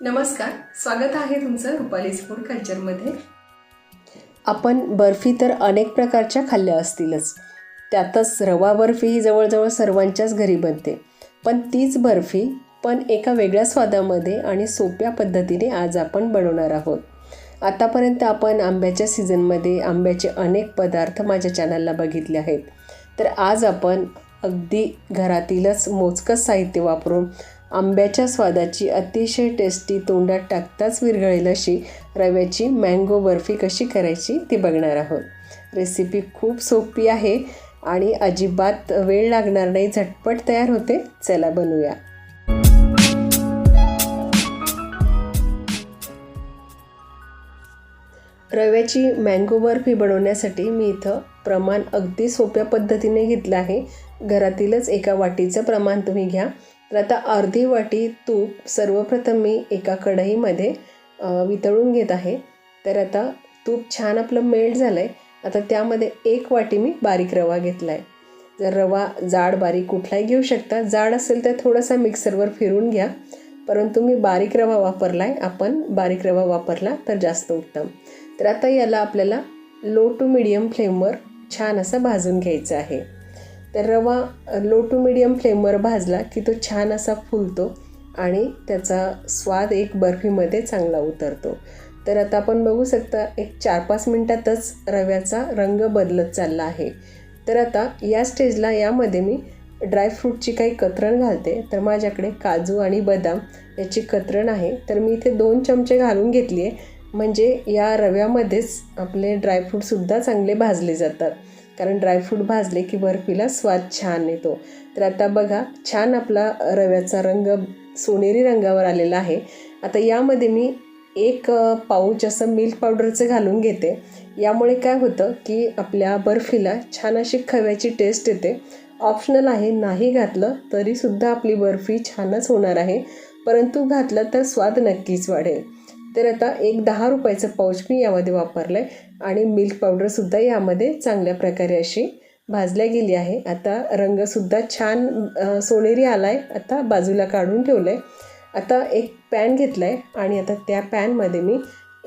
नमस्कार स्वागत आहे तुमचं रुपालीज फूड कल्चरमध्ये. आपण बर्फी तर अनेक प्रकारच्या खाल्ल्या असतीलच. त्यातच रवा बर्फी ही जवळजवळ सर्वांच्याच घरी बनते. पण तीच बर्फी पण एका वेगळ्या स्वादामध्ये आणि सोप्या पद्धतीने आज आपण बनवणार आहोत. आतापर्यंत आपण आंब्याच्या सीझनमध्ये आंब्याचे अनेक पदार्थ माझ्या चॅनलला बघितले आहेत. तर आज आपण अगदी घरातीलच मोजकंच साहित्य वापरून आंब्याच्या स्वादाची अतिशय टेस्टी तोंडात टाकताच विरघळेल अशी रव्याची मँगो बर्फी कशी करायची ती बघणार आहोत. रेसिपी खूप सोपी आहे आणि अजिबात वेळ लागणार नाही. झटपट तयार होते. चला बनवूया. रव्याची मँगो बर्फी बनवण्यासाठी मी इथं प्रमाण अगदी सोप्या पद्धतीने घेतलं आहे. घरातीलच एका वाटीचं प्रमाण तुम्ही घ्या. तर आता अर्धी वाटी तूप सर्वप्रथम मी एका कढईमध्ये वितळून घेत आहे. तर आता तूप छान आपलं मेल्ट झालं आहे आता त्यामध्ये एक वाटी मी बारीक रवा घेतला आहे जर रवा जाड बारीक कुठलाही घेऊ शकता. जाड असेल तर थोडासा मिक्सरवर फिरून घ्या. परंतु मी बारीक रवा वापरला आहे आपण बारीक रवा वापरला तर जास्त उत्तम. तर आता याला आपल्याला लो टू मिडियम फ्लेमवर छान असं भाजून घ्यायचं आहे. तर रवा लो टू मिडियम फ्लेमवर भाजला की तो छान असा फुलतो आणि त्याचा स्वाद एक बर्फीमध्ये चांगला उतरतो. तर आता आपण बघू शकता एक चार पाच मिनटातच रव्याचा रंग बदलत चालला आहे. तर आता या स्टेजला यामध्ये मी ड्रायफ्रूटची काही कतरण घालते. तर माझ्याकडे काजू आणि बदाम याची कतरण आहे. तर मी इथे दोन चमचे घालून घेतली आहे म्हणजे या रव्यामध्येच आपले ड्रायफ्रूटसुद्धा चांगले भाजले जातात. कारण ड्रायफ्रूट भाजले की बर्फीला स्वाद छान येतो. तर आता बघा छान आपला रव्याचा रंग सोनेरी रंगावर आलेला आहे. आता यामध्ये मी एक पाऊच असं मिल्क पावडरचं घालून घेते. यामुळे काय होतं की आपल्या बर्फीला छान अशी खव्याची टेस्ट येते. ऑप्शनल आहे नाही घातलं तरीसुद्धा आपली बर्फी छानच होणार आहे. परंतु घातलं तर स्वाद नक्कीच वाढेल. तर आता एक दहा रुपयाचं पाऊच मी यामध्ये वापरलं आहे आणि मिल्क पावडरसुद्धा यामध्ये चांगल्या प्रकारे अशी भाजल्या गेली आहे. आता रंगसुद्धा छान सोनेरी आला आहे आता बाजूला काढून ठेवलं आहे आता एक पॅन घेतला आहे आणि आता त्या पॅनमध्ये मी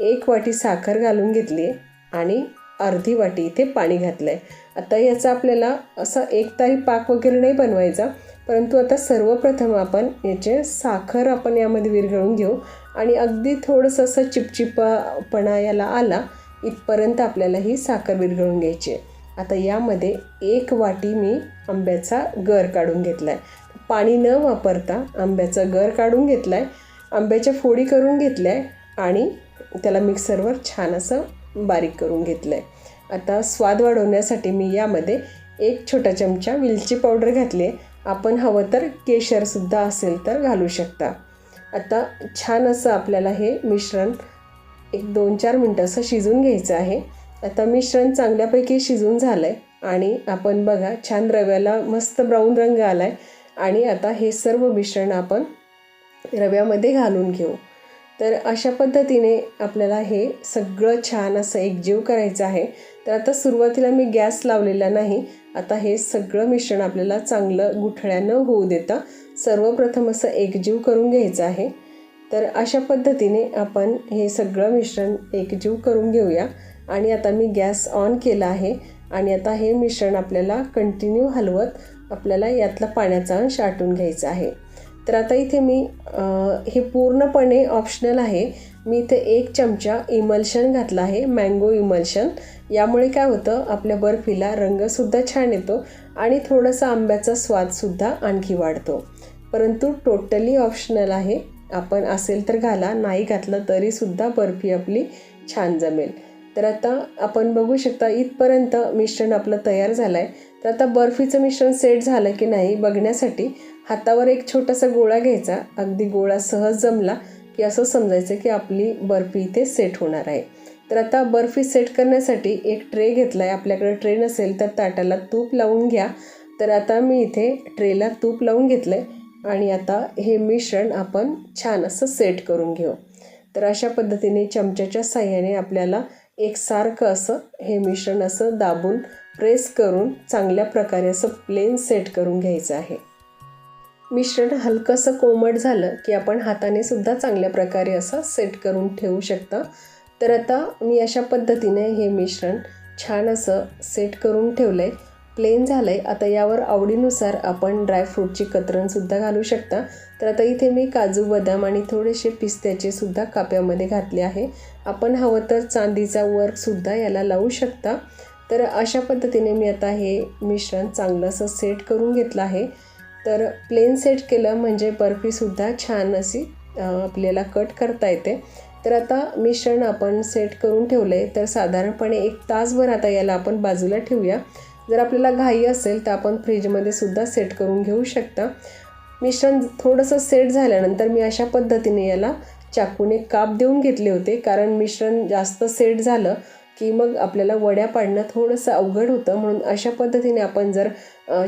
एक वाटी साखर घालून घेतली आहे. आणि अर्धी वाटी इथे पाणी घातलं आहे आता याचा आपल्याला असा एक तारी पाक वगैरे नाही बनवायचा. परंतु आता सर्वप्रथम आपण याचे साखर आपण यामध्ये विरघळून घेऊ. आणि अगदी थोडंसं असं चिपचिपापणा याला आला इथपर्यंत आपल्याला ही साखर विरघळून घ्यायची आहे. आता यामध्ये एक वाटी मी आंब्याचा गर काढून घेतला आहे पाणी न वापरता आंब्याचा गर काढून घेतला आहे आंब्याच्या फोडी करून घेतल्या आहे आणि त्याला मिक्सरवर छान असं बारीक करून घेतलं आहे आता स्वाद वाढवण्यासाठी मी यामध्ये एक छोटा चमचा विलची पावडर घातली आहे. आपण हवं तर केशरसुद्धा असेल तर घालू शकता. आता छान असं आपल्याला हे मिश्रण एक दोन चार मिनटं असं शिजून घ्यायचं आहे. आता मिश्रण चांगल्यापैकी शिजून झालं आहे आणि आपण बघा छान रव्याला मस्त ब्राऊन रंग आला आहे आणि आता हे सर्व मिश्रण आपण रव्यामध्ये घालून घेऊ. तर अशा पद्धतीने आपल्याला हे सगळं छान असं एकजीव करायचं आहे. तर आता सुरुवातीला मी गॅस लावलेला नाही. आता हे सगळं मिश्रण आपल्याला चांगलं गुठळ्यानं होऊ देतं. सर्वप्रथम असं एकजीव करून घ्यायचं आहे. तर अशा पद्धतीने आपण हे सगळं मिश्रण एकजीव करून घेऊया. आणि आता मी गॅस ऑन केला आहे. आणि आता हे मिश्रण आपल्याला कंटिन्यू हलवत आपल्याला यातला पाण्याचा अंश आटून घ्यायचा आहे. तर आता इथे मी हे पूर्णपणे ऑप्शनल आहे. मी इथे एक चमचा इमल्शन घातला आहे मँगो इमल्शन यामुळे काय होतं आपल्या बर्फीला रंगसुद्धा छान येतो आणि थोडासा आंब्याचा स्वादसुद्धा आणखी वाढतो. परंतु टोटली ऑप्शनल आहे. आपण असेल तर घाला नाही घातलं तरीसुद्धा बर्फी आपली छान जमेल. तर आता आपण बघू शकता इथपर्यंत मिश्रण आपलं तयार झालं आहे तर आता बर्फीचं मिश्रण सेट झालं की नाही बघण्यासाठी हातावर एक छोटासा गोळा घ्यायचा. अगदी गोळा सहज जमला की असं समजायचं की आपली बर्फी इथे सेट होणार आहे. तर आता बर्फी सेट करण्यासाठी एक ट्रे घेतला आहे आपल्याकडे ट्रे नसेल तर ताटाला तूप लावून घ्या. तर आता मी इथे ट्रेला तूप लावून घेतलं आहे आणि आता हे मिश्रण आपण छान असं सेट करून घेऊ. तर अशा पद्धतीने चमच्याच्या साह्याने आपल्याला एकसारखं असं हे मिश्रण असं दाबून प्रेस करून चांगल्या प्रकारे असं प्लेन सेट करून घ्यायचं आहे. मिश्रण हलकंसं कोमट झालं की आपण हाताने सुद्धा चांगल्या प्रकारे असं सेट करून ठेवू शकता. तर आता मी अशा पद्धतीने हे मिश्रण छान असं सेट करून ठेवलं आहे प्लेन झालं आहे आता यावर आवडीनुसार आपण ड्रायफ्रूटची कतरणसुद्धा घालू शकता. तर आता इथे मी काजू बदाम आणि थोडेसे पिस्त्याचे सुद्धा काप्यामध्ये घातले आहे. आपण हवं तर चांदीचा वर्कसुद्धा याला लावू शकता. तर अशा पद्धतीने मी आता हे मिश्रण चांगलं असं सेट करून घेतलं आहे. तर प्लेन सेट केलं म्हणजे बर्फीसुद्धा छान अशी आपल्याला कट करता येते. तर आता मिश्रण आपण सेट करून ठेवलं आहे तर साधारणपणे एक तासभर आता याला आपण बाजूला ठेवूया. जर आपल्याला घाई असेल तर आपण फ्रीजमध्ये सुद्धा सेट करून घेऊ शकता. मिश्रण थोडंसं सेट झाल्यानंतर मी अशा पद्धतीने याला चाकूने काप देऊन घेतले होते. कारण मिश्रण जास्त सेट झालं की मग आपल्याला वड्या पाडणं थोडंसं अवघड होतं. म्हणून अशा पद्धतीने आपण जर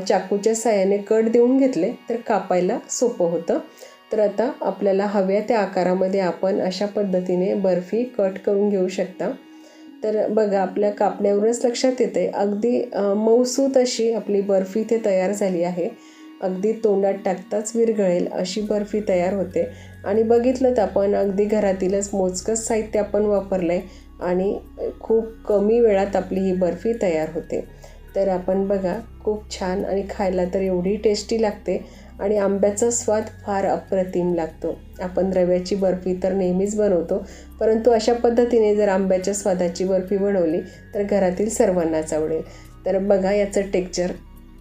चाकूच्या साह्याने कट देऊन घेतले तर कापायला सोपं होतं. तर आता आपल्याला हव्या त्या आकारामध्ये आपण अशा पद्धतीने बर्फी कट करून घेऊ शकता. तर बघा आपल्या कापण्यावरच लक्षात येते अगदी मौसूत मऊसूत अशी आपली बर्फी इथे तयार झाली आहे. अगदी तोंडात टाकताच विरघळेल अशी बर्फी तयार होते. आणि बघितलं तर आपण अगदी घरातीलच मोजकंच साहित्य आपण वापरलं आहे आणि खूप कमी वेळात आपली ही बर्फी तयार होते. तर आपण बघा खूप छान आणि खायला तर एवढी टेस्टी लागते. आणि आंब्याचा स्वाद फार अप्रतिम लागतो. आपण रव्याची बर्फी तर नेहमीच बनवतो परंतु अशा पद्धतीने जर आंब्याच्या स्वादाची बर्फी बनवली तर घरातील सर्वांनाच आवडेल. तर बघा याचं टेक्चर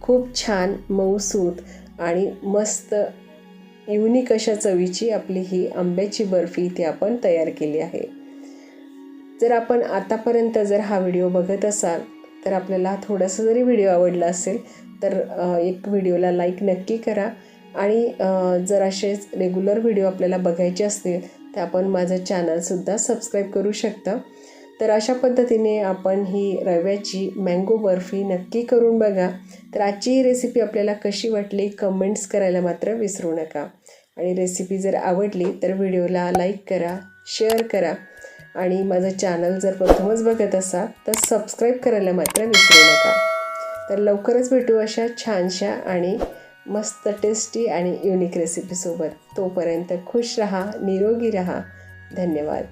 खूप छान मऊसूत आणि मस्त युनिक अशा चवीची आपली ही आंब्याची बर्फी इथे आपण तयार केली आहे. जर आपण आतापर्यंत जर हा व्हिडिओ बघत असाल तर आपल्याला थोडासा जरी व्हिडिओ आवडला असेल तर एक व्हिडिओला लाईक नक्की करा. आणि जर असेच रेग्युलर व्हिडिओ आपल्याला बघायचे असतील तर आपण माझं चॅनलसुद्धा सबस्क्राईब करू शकता. तर अशा पद्धतीने आपण ही रव्याची मँगो बर्फी नक्की करून बघा. तर आजची ही रेसिपी आपल्याला कशी वाटली कमेंट्स करायला मात्र विसरू नका. आणि रेसिपी जर आवडली तर व्हिडिओला लाईक करा शेअर करा. आणि माझं चॅनल जर प्रथमच बघत असाल तर सबस्क्राईब करायला मात्र विसरू नका. तर लवकरच भेटू अशा छानशा आणि मस्त टेस्टी आणि युनिक रेसिपीसोबत तोपर्यंत खुश रहा निरोगी रहा. धन्यवाद.